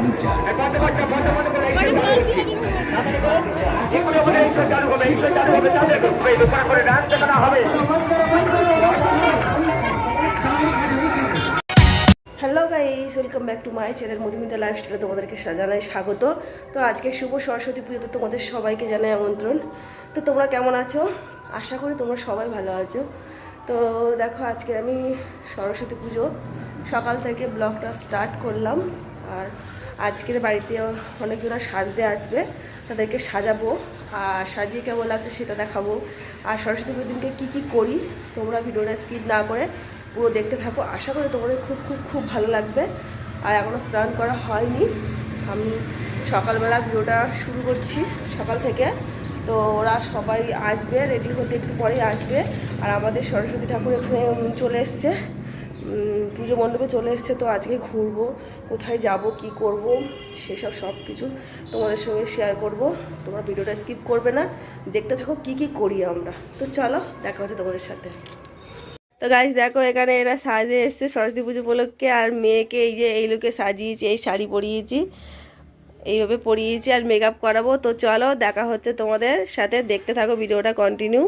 Hello guys welcome back to my channel Madhumita লাইফস্টাইলে তোমাদেরকে জানাই স্বাগত। তো আজকে শুভ সরস্বতী পুজোতে তোমাদের সবাইকে জানাই আমন্ত্রণ। তো তোমরা কেমন আছো? আশা করি তোমরা সবাই ভালো আছো। তো দেখো আজকে আমি সরস্বতী পুজো সকাল থেকে ব্লগটা স্টার্ট করলাম। আর আজকের বাড়িতে অনেকজনা সাজতে আসবে, তাদেরকে সাজাবো। আর সাজিয়ে কেমন লাগছে সেটা দেখাবো। আর সরস্বতী পুজোর দিনকে কী কী করি, তোমরা ভিডিওটা স্কিপ না করে পুরো দেখতে থাকো। আশা করি তোমাদের খুব খুব খুব ভালো লাগবে। আর এখনও স্নান করা হয়নি। আমি সকালবেলা ভিডিওটা শুরু করছি সকাল থেকে। তো ওরা সবাই আসবে রেডি হতে একটু পরেই আসবে। আর আমাদের সরস্বতী ঠাকুর এখানে চলে এসছে। পুজো মণ্ডপে চলে এসছে, তো আজকে ঘুরবো, কোথায় যাব, কি করব, সেসব সব কিছু তোমাদের সঙ্গে শেয়ার করব। তোমরা ভিডিওটা স্কিপ করবে না, দেখতে থাকো কি কি করি আমরা। তো চলো, দেখা হচ্ছে তোমাদের সাথে। তো গাইজ দেখো এখানে এরা সাজে এসছে সরস্বতী পুজো উপলক্ষে, আর মেয়েকে এই যে এই লোকে সাজিয়েছি, এই শাড়ি পরিয়েছি, এইভাবে পরিয়েছি, আর মেকআপ করাবো। তো চলো, দেখা হচ্ছে তোমাদের সাথে, দেখতে থাকো, ভিডিওটা কন্টিনিউ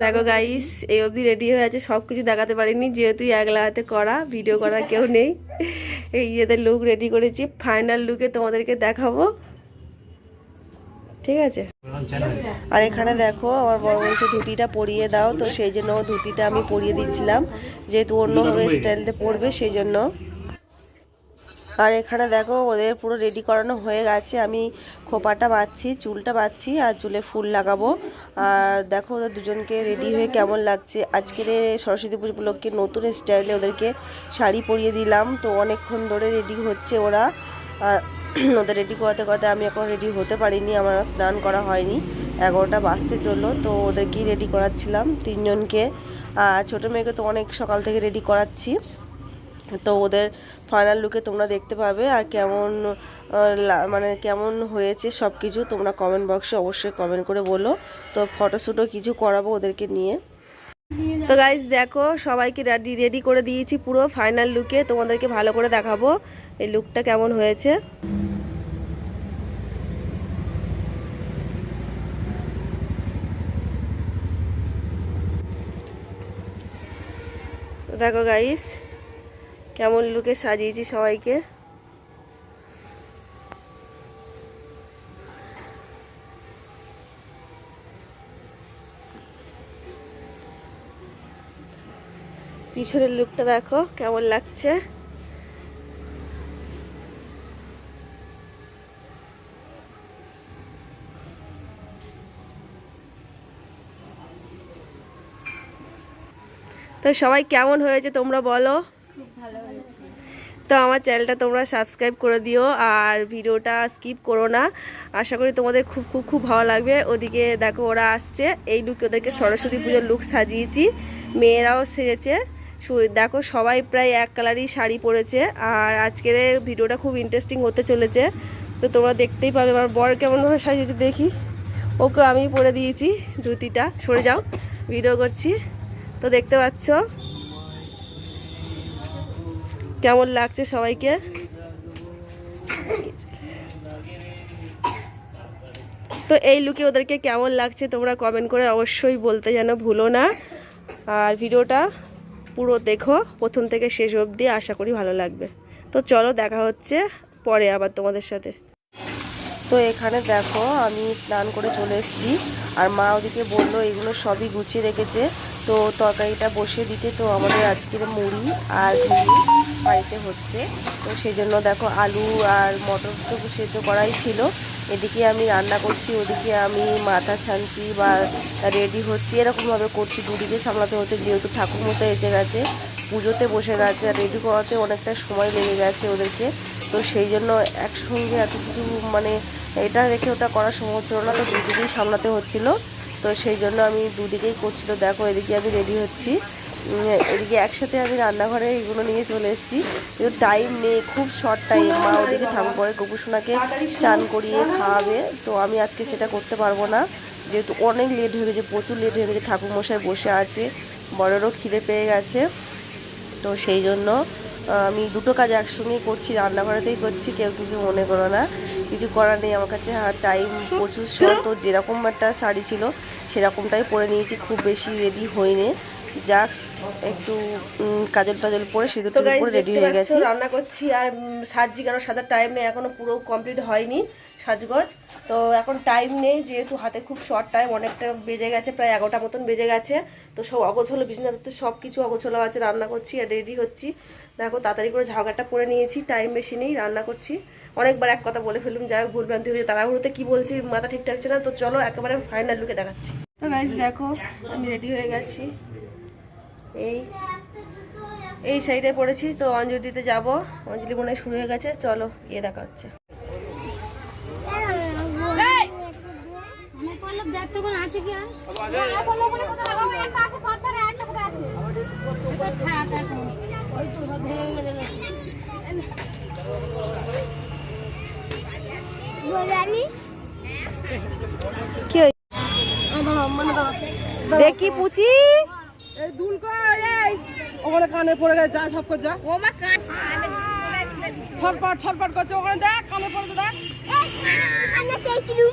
দেখো গাইস এই অবধি রেডি হয়ে আছে সব কিছু দেখাতে পারিনি যেহেতু একলা হাতে করা ভিডিও করা কেউ নেই। এই এদের লুক রেডি করেছি ফাইনাল লুকে তোমাদেরকে দেখাবো। ঠিক আছে? আর এখানে দেখো আমার বড় বলছে ধুতিটা পরিয়ে দাও তো সেই জন্য ধুতিটা আমি পরিয়ে দিচ্ছিলাম। যেহেতু অন্যভাবে স্টাইলতে পরবে সেই জন্য। আর এখানে দেখো, ওদের পুরো রেডি করানো হয়ে গেছে। আমি খোপাটা বাঁধছি, চুলটা বাঁধছি আর চুলে ফুল লাগাবো। আর দেখো, ওদের দুজনকে রেডি হয়ে কেমন লাগছে। আজকের সরস্বতী পুজো উপলক্ষে নতুন স্টাইলে ওদেরকে শাড়ি পরিয়ে দিলাম। তো অনেকক্ষণ ধরে রেডি হচ্ছে ওরা। ওদের রেডি করাতে করাতে আমি এখন রেডি হতে পারিনি। আমার স্নান করা হয়নি। এগারোটা বাজতে চলল, তো ওদেরকেই রেডি করাচ্ছিলাম তিনজনকে। আর ছোটো মেয়েকে তো অনেক সকাল থেকে রেডি করাচ্ছি। তো ওদের ফাইনাল লুকে তোমরা দেখতে পাবে আর কেমন মানে কেমন হয়েছে সব কিছু তোমরা কমেন্ট বক্সে অবশ্যই কমেন্ট করে বলো। তো ফটোশ্যুটও কিছু করাবো ওদেরকে নিয়ে। তো গাইজ দেখো, সবাইকে রেডি রেডি করে দিয়েছি পুরো ফাইনাল লুকে তোমাদেরকে ভালো করে দেখাবো এই লুকটা কেমন হয়েছে। দেখো গাইস কেমন লুকে সাজিয়েছি সবাইকে? পিছনের লুকটা দেখো, কেমন লাগছে? তো সবাই কেমন হয়েছে তোমরা বলো। তো আমার চ্যানেলটা তোমরা সাবস্ক্রাইব করে দিও আর ভিডিওটা স্কিপ করো না। আশা করি তোমাদের খুব খুব খুব ভালো লাগবে। ওদিকে দেখো ওরা আসছে। এই লুকে ওদেরকে সরস্বতী পুজোর লুক সাজিয়েছি। মেয়েরাও সেজেছে। দেখো সবাই প্রায় এক কালারই শাড়ি পরেছে আর আজকের ভিডিওটা খুব ইন্টারেস্টিং হতে চলেছে। তো তোমরা দেখতেই পাবে। আমার বর কেমনভাবে সাজিয়েছে দেখি। ওকে আমি পরে দিয়েছি ধুতিটা। সরে যাও। ভিডিও করছি। তো দেখতে পাচ্ছ? কেমন লাগছে সবাইকে? তো এই লুকে ওদেরকে কেমন লাগছে তোমরা কমেন্ট করে অবশ্যই বলতে যেন ভুলো না। আর ভিডিওটা পুরো দেখো, প্রথম থেকে শেষ অবধি আশা করি ভালো লাগবে। তো চলো দেখা হচ্ছে পরে আবার তোমাদের সাথে। তো এখানে দেখো আমি স্নান করে চলে এসেছি, আর মা ওদিকে বলল এগুলো সবই গুছিয়ে রেখেছে, তো তরকারিটা বসিয়ে দিতে। তো আমাদের আজকের মুড়ি আর ঘুগনি বাড়িতে হচ্ছে। তো সেই জন্য দেখো আলু আর মটর তো সেদ্ধ করাই ছিল। এদিকে আমি রান্না করছি, ওদিকে আমি মাথা ছানছি বা রেডি হচ্ছি। এরকমভাবে করছি, দুদিকে সামলাতে হচ্ছে। যেহেতু ঠাকুরমশাই এসে গেছে, পুজোতে বসে গেছে আর রেডি করাতে অনেকটা সময় লেগে গেছে ওদেরকে। তো সেই জন্য একসঙ্গে এত কিছু মানে এটা রেখে ওটা করা সম্ভব ছিল না, তো দুদিকেই সামলাতে হচ্ছিল। তো সেই জন্য আমি দুদিকেই করছি। তো দেখো এদিকে আমি রেডি হচ্ছি। এদিকে একসাথে আমি রান্নাঘরে এগুলো নিয়ে চলে এসেছি। কিন্তু টাইম নেই, খুব শর্ট টাইম মা ওদিকে ঠাকুর করে গোপুসোনাকে চান করিয়ে খাওয়াবে। তো আমি আজকে সেটা করতে পারব না। যেহেতু অনেক লেট হয়ে গেছে, প্রচুর লেট হয়ে গেছে ঠাকুর মশাই বসে আছে। বড়েরও খিদে পেয়ে গেছে। তো সেই জন্য আমি দুটো কাজ একসঙ্গেই করছি, রান্নাঘরেতেই করছি, কেউ কিছু মনে করো না। কিছু করার নেই আমার কাছে। হ্যাঁ টাইম প্রচুর শর্ট তো যেরকম একটা শাড়ি ছিল, সেরকমটাই পরে নিয়েছি। খুব বেশি রেডি হইনি। জাস্ট একটু কাজল টাজল পরে সিঁদুর পরে রেডি হয়ে গেছে। রান্না করছি আর সাজছি কেন সাজার টাইম নেই এখনও পুরো কমপ্লিট হয়নি সাজগজ। তো এখন টাইম নেই যেহেতু হাতে খুব শর্ট টাইম অনেকটা বেজে গেছে প্রায় এগারোটা মতন বেজে গেছে। তো সব অগোছলো বিছানা তো সব কিছু অগোছলো আছে রান্না করছি আর রেডি হচ্ছি। দেখো তাড়াতাড়ি করে ঝাউগাটা পরে নিয়েছি টাইম বেশি নেই রান্না করছি। অনেকবার এক কথা বলে ফেলুম যাই হোক ভুলভ্রান্তি হয়েছে তাড়াহুড়োতে কি বলছি মাথা ঠিক থাকছে না তো চলো একেবারে ফাইনাল লুকে দেখাচ্ছি। তো গাইস দেখো আমি রেডি হয়ে গেছি। এই এই সাইডে পড়েছি তো অঞ্জলি দিতে যাব। অঞ্জলি মনে শুরু হয়ে গেছে চলো গিয়ে দেখা হচ্ছে। কি? দেখি পুচি। এই দুল এই। ওখানে কানে পড়ে গেছে যা সব কর যা। ও মা কান ছটপট ছটপট করছে ওখানে দেখ কানে পড়ে দেখ। আমি পেয়েছিলু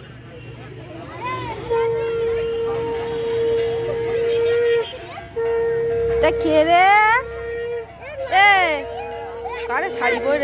এটা কে রে? এ কারে শাড়ি পরে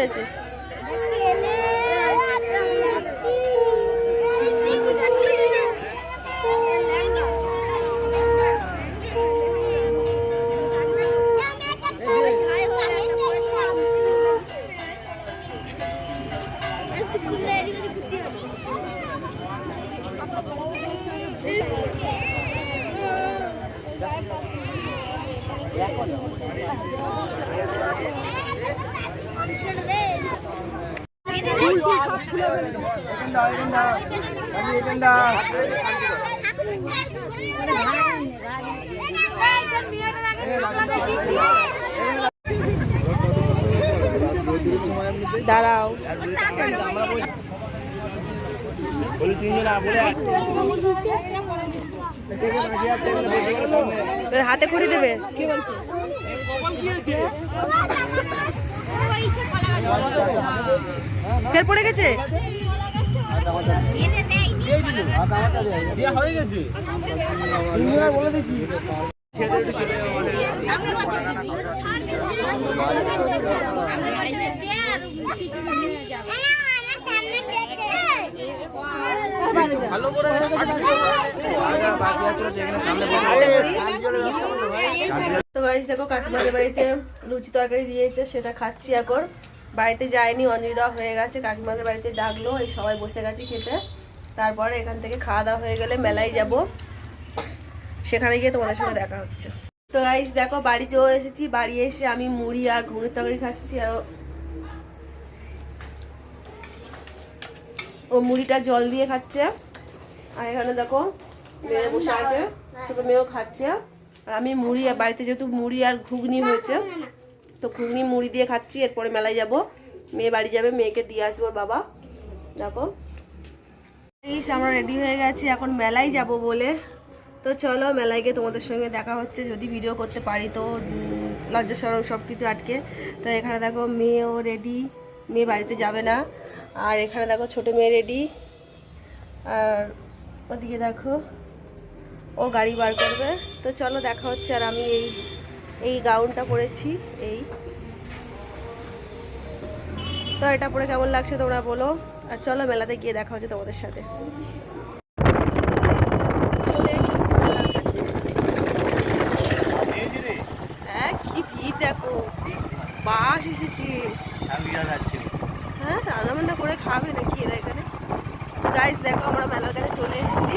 দাঁড়াও। হাতে খড়ি দেবে। ফের পড়ে গেছে। বাড়িতে লুচি তরকারি দিয়েছে, সেটা খাচ্ছি এখন। বাড়িতে যায়নি অঞ্জলি দেওয়া হয়ে গেছে, কাকিমাদের বাড়িতে ডাকলো, এই সবাই বসে গেছে খেতে। তারপরে এখান থেকে খাওয়া দাওয়া হয়ে গেলে মেলায় যাব। সেখানে গিয়ে তোমাদের সঙ্গে দেখা হচ্ছে। তো গাইজ দেখো, বাড়ি চলে এসেছি, বাড়ি এসে আমি মুড়ি আর ঘুগনির তরকারি খাচ্ছি, আর ও মুড়িটা জল দিয়ে খাচ্ছে। আর এখানে দেখো, মেয়ে বসে আছে, ছোট মেয়েও খাচ্ছে। আর আমি মুড়ি আর বাড়িতে যেহেতু মুড়ি আর ঘুগনি হয়েছে, তো ঘুগনি মুড়ি দিয়ে খাচ্ছি, এরপরে মেলায় যাব। মেয়ে বাড়ি যাবে, মেয়েকে দিয়ে আসব বাবা। দেখো। ইস, আমরা রেডি হয়ে গেছি, এখন মেলায় যাব বলে। তো চলো, মেলায় গিয়ে তোমাদের সঙ্গে দেখা হচ্ছে, যদি ভিডিও করতে পারি তো লজ্জা সরম সব কিছু আটকে। তো এখানে দেখো, মেয়েও রেডি মেয়ে বাড়িতে যাবে না। আর এখানে দেখো ছোট মেয়ে রেডি আর ওদিকে দেখো, ও গাড়ি বার করবে। তো চলো দেখা হচ্ছে, আর আমি এই এই গাউনটা পরেছি, এই। তো এটা পরে কেমন লাগছে তোমরা বলো, আর চলো মেলাতে গিয়ে দেখা হচ্ছে তোমাদের সাথে। হ্যাঁ দেখো। বাস এসেছি। খাবে নাকি এরা এখানে? তো গাইস দেখো আমরা মেলার কাছে চলে এসেছি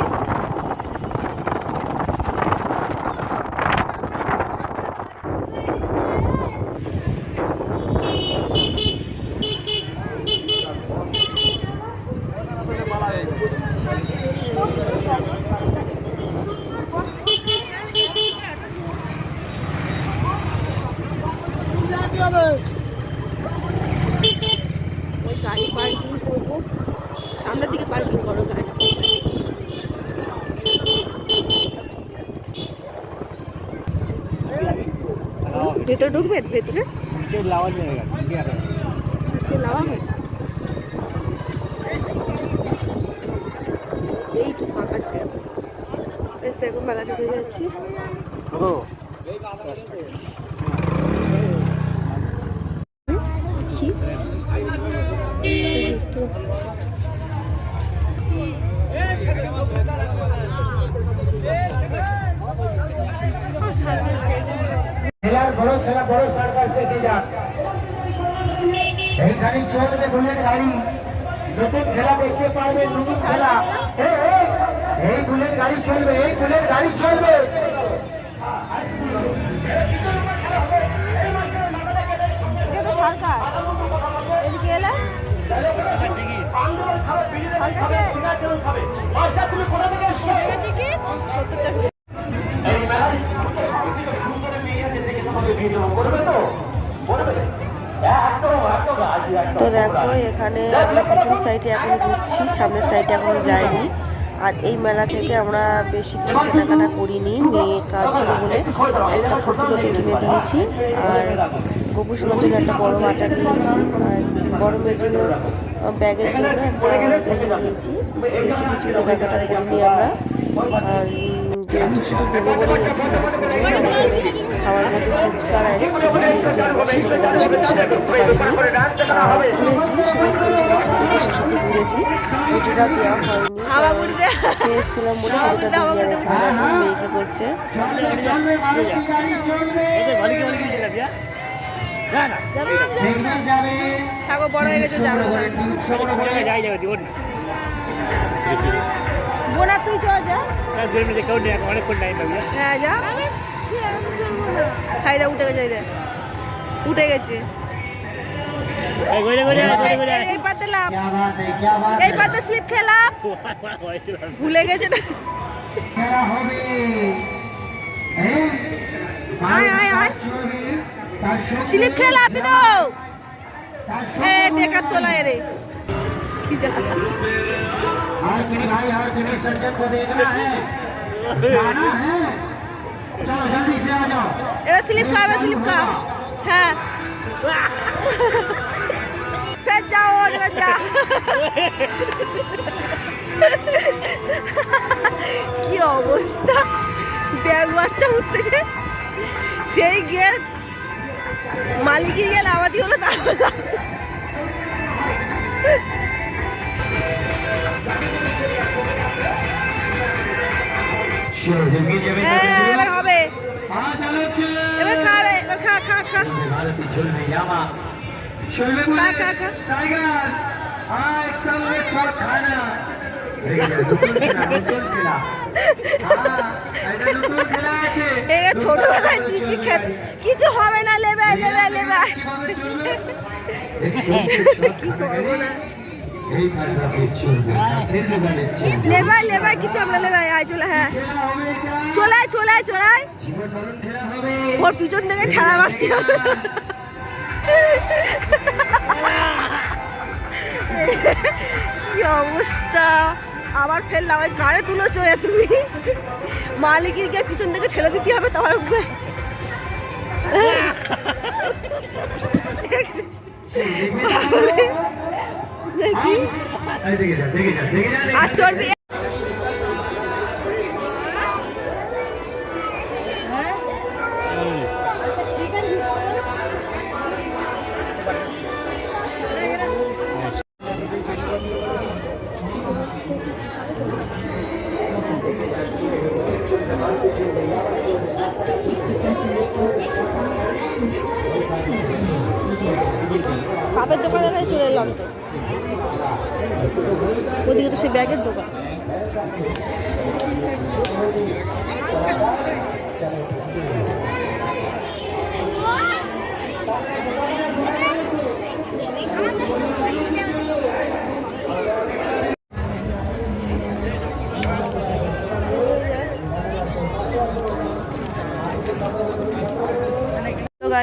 ওই গাড়ি পার্কিং করব সামনের দিকে পার্কিং করো গাড়ি ভেতরে ঢুকবে ভেতরে? হয় এই তো ফাঁকা দেখো মেলা ঢুকে যাচ্ছি ও কি এই তো খেলার বড় খেলা বড় সার্কাস দেখে যান এই গাড়ি চলবে বুলেট গাড়ি। নতুন খেলা দেখতে পারবেন নতুন খেলা। এই বুলেট গাড়ি চলবে এই বুলেট গাড়ি চলবে। সার্কাস এদিকে এলে। আচ্ছা তুমি কোথা থেকে টিকিট দেখো, এখানে আমরা পিছন সাইডে এখন ঘুরছি সামনের সাইডে এখনও যাইনি। আর এই মেলা থেকে আমরা বেশি কিছু কেনাকাটা করিনি মেয়ে কাজ ছিল বলে একটা পুতুলোকে কিনে দিয়েছি। আর গোপুসোনার জন্য একটা বড় বাটা নিয়েছি, আর মেয়ের জন্য ব্যাগের জন্য একটা নিয়েছি। বেশি কিছু কেনাকাটা করিনি আমরা। আর যেহেতু শুধু বলে গেছি খাওয়ার মধ্যে ফুচকা আর আইসক্রিম খেয়েছি সেটা তোমাদের সঙ্গে শেয়ার করতে পারিনি ঘুরেছি সমস্ত দিকে শেষে ঘুরেছি পুজোটা দেওয়া হয়নি। খেয়েছিলাম বলে পুজোটা দিয়ে রেখেছিলাম মেয়েকে করছে ওদের বাড়ি বাড়ি গিয়ে যাবি না না থাকো বড় হয়ে গেছে যাব বোনা তুই চল যা। নেই অনেকক্ষণ টাইম লাগবে হ্যাঁ যা। হাই দা উঠে গেছে এই দে। উঠে গেছে এই গড়ে গড়ে গড়ে গড়ে এই- এই পাতে লাভ क्या बात है क्या बात এই পাতে স্লিপ খেলাম ভুলে গেছে না খেলা হবে এই আয়, আয়, আয়। চলবে তার সঙ্গে স্লিপ খেলা আপনি তো তার এ সঙ্গে বেকার তোলা রে কি জ্বালা। और किन्हीं भाई और किन्हीं सज्जन को देखना है जाना है এবার স্লিপ খাও এবার স্লিপ খাও হ্যাঁ। ফের যাও এবার যা। কি অবস্থা? ব্যাগ বাচ্চা উঠতেছে। সেই গিয়ে মালিকের গেল আবাদি হলো তার হ্যাঁ, হ্যাঁ কিছু হবে না লেবে লেবে লেবে। কি লেবাই লেবাই কিছু আমরা লেবাই আয় চলে হ্যাঁ মরণ খেলা হবে ওর পিছন থেকে ঠেলা মারতে হবে কি অবস্থা আবার ফেললাম ওই গাড়ে তুলো চলে তুমি মালিকের গিয়ে পিছন থেকে ঠেলে দিতে হবে তোমার উপরে দেখি এই দেখে যা দেখে যা দেখে যা দেখে আর চর্বি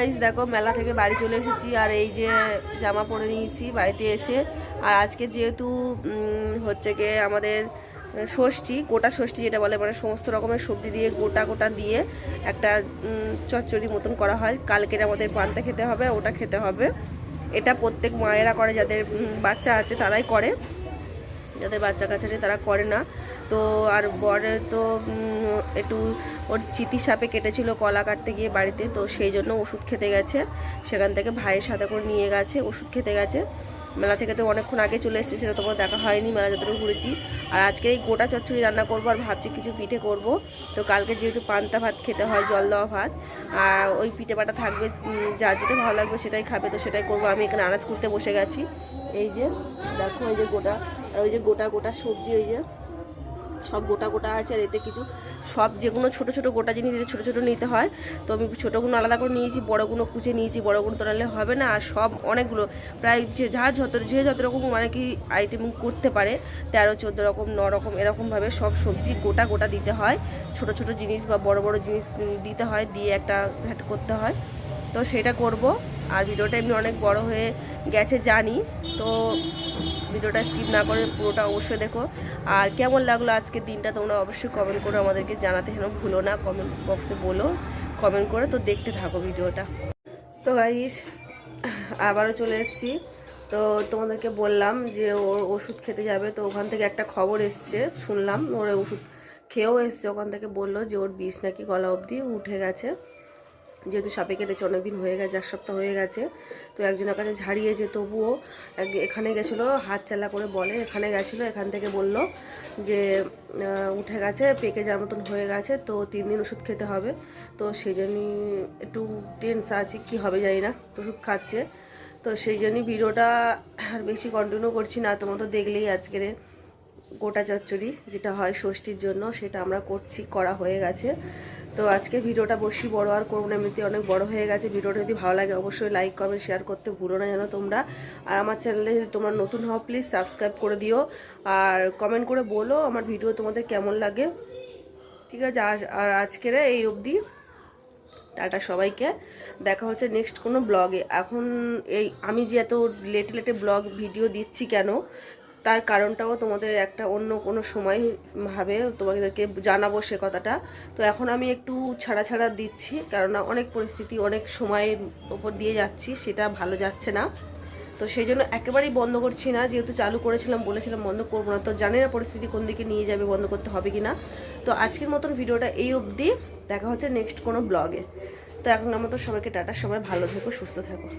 তো গাইস দেখো, মেলা থেকে বাড়ি চলে এসেছি আর এই যে জামা পরে নিয়েছি বাড়িতে এসে। আর আজকে যেহেতু হচ্ছে গিয়ে আমাদের ষষ্ঠী, গোটা ষষ্ঠী যেটা বলে মানে সমস্ত রকমের সবজি দিয়ে, গোটা গোটা দিয়ে একটা চচ্চড়ি মতন করা হয়। কালকের আমাদের পান্তা খেতে হবে, ওটা খেতে হবে। এটা প্রত্যেক মায়েরা করে, যাদের বাচ্চা আছে তারাই করে। যাদের বাচ্চা আছে তারা করে না। তো আর বরের তো একটু ওর চিতি সাপে কেটেছিল কলা কাটতে গিয়ে বাড়িতে, তো সেই জন্য ওষুধ খেতে গেছে। সেখান থেকে ভাইয়ের সাথে করে নিয়ে গেছে, ওষুধ খেতে গেছে। মেলা থেকে তো অনেকক্ষণ আগে চলে এসেছি, সেটা তোমার দেখা হয়নি, মেলা যতটুকু ঘুরেছি। আর আজকে এই গোটা চচ্চড়ি রান্না করব আর ভাবছি কিছু পিঠে করব। তো কালকে যেহেতু পান্তা ভাত খেতে হয়, জল দেওয়া ভাত, আর ওই পিঠে পাটা থাকবে যা যেটা ভালো লাগবে সেটাই খাবে, তো সেটাই করব। আমি এখানে আনাজ করতে বসে গেছি। এই যে, দেখো এই যে গোটা, আর ওই যে গোটা গোটা সবজি, ওই যে সব গোটা গোটা আছে আর এতে কিছু সব যেগুলো ছোট ছোট গোটা জিনিস এতে ছোট ছোট নিতে হয়। তো আমি ছোটোগুলো আলাদা করে নিয়েছি, বড়গুলো কুচে নিয়েছি, বড়গুলো নাহলে হবে না। আর সব অনেকগুলো, প্রায় যে যা যত, যে যত রকম মানে কি আইটেম করতে পারে, তেরো, চোদ্দ রকম, ন রকম এরকমভাবে সব সবজি গোটা গোটা দিতে হয়। ছোট ছোট জিনিস বা বড় বড় জিনিস দিতে হয়, দিয়ে একটা ঘাট করতে হয়। তো সেটা করব। আর ভিডিওটা এমনি অনেক বড় হয়ে গেছে জানি, তো ভিডিওটা স্কিপ না করে পুরোটা অবশ্যই দেখো। আর কেমন লাগল আজকের দিনটা তোমরা অবশ্যই কমেন্ট করে আমাদেরকে জানাতে যেন ভুলো না কমেন্ট বক্সে বলো কমেন্ট করে তো দেখতে থাকো ভিডিওটা। তো গাইস আবারও চলে এসেছি। তো তোমাদেরকে বললাম যে ওর ওষুধ খেতে যাবে, তো ওখান থেকে একটা খবর এসছে, শুনলাম, ওর ওষুধ খেয়েও এসছে, ওখান থেকে বলল যে ওর বিষ নাকি গলা অবধি উঠে গেছে। যেহেতু সাপে কেটেছে, অনেকদিন হয়ে গেছে, এক সপ্তাহ হয়ে গেছে, তো একজনের কাছে ঝাড়িয়েছে তবুও এক- এখানে গেছিল, হাত চালা করে বলে, এখানে গেছিল, এখান থেকে বলল যে উঠে গেছে, পেকে যাওয়ার মতন হয়ে গেছে, তো তিন দিন ওষুধ খেতে হবে, তো সেই জন্যই একটু টেন্স আছে, কী হবে জানি না ওষুধ খাচ্ছে, তো সেই জন্যই ভিডিওটা আর বেশি কন্টিনিউ করছি না, তোমার তো দেখলেই আজকের গোটা চচ্চড়ি, যেটা হয় ষষ্ঠীর জন্য, সেটা আমরা করছি, করা হয়ে গেছে তো আজকে ভিডিওটা বেশি বড় আর করব না এমনিতে অনেক বড় হয়ে গেছে। ভিডিওটা যদি ভালো লাগে, অবশ্যই লাইক কমেন্ট শেয়ার করতে ভুলো না যেন তোমরা। আর আমার চ্যানেলে যদি তোমরা নতুন হও প্লিজ সাবস্ক্রাইব করে দিও। আর কমেন্ট করে বলো আমার ভিডিও তোমাদের কেমন লাগে। ঠিক আছে আর আজকের এই অবধি। টাটা সবাইকে। দেখা হচ্ছে নেক্সট কোনো ব্লগে এখন এই, আমি যে এত লেটে লেটে ব্লগ ভিডিও দিচ্ছি কেন? তার কারণটাও তোমাদের একটা অন্য কোনো সময় ভাবে তোমাদেরকে জানাব সে কথাটা। তো এখন আমি একটু ছাড়া ছাড়া দিচ্ছি, কেননা অনেক পরিস্থিতি, অনেক সময়ের ওপর দিয়ে যাচ্ছি, সেটা ভালো যাচ্ছে না। তো সেই জন্য একেবারেই বন্ধ করছি না, যেহেতু চালু করেছিলাম, বলেছিলাম বন্ধ করব না। তো জানি না পরিস্থিতি কোন দিকে নিয়ে যাবে, বন্ধ করতে হবে কি না তো আজকের মতন ভিডিওটা এই অবধি, দেখা হচ্ছে নেক্সট কোনো ব্লগে। তো এখন আমার তো সবাইকে টাটা, সবাই ভালো থেকো, সুস্থ থাকো।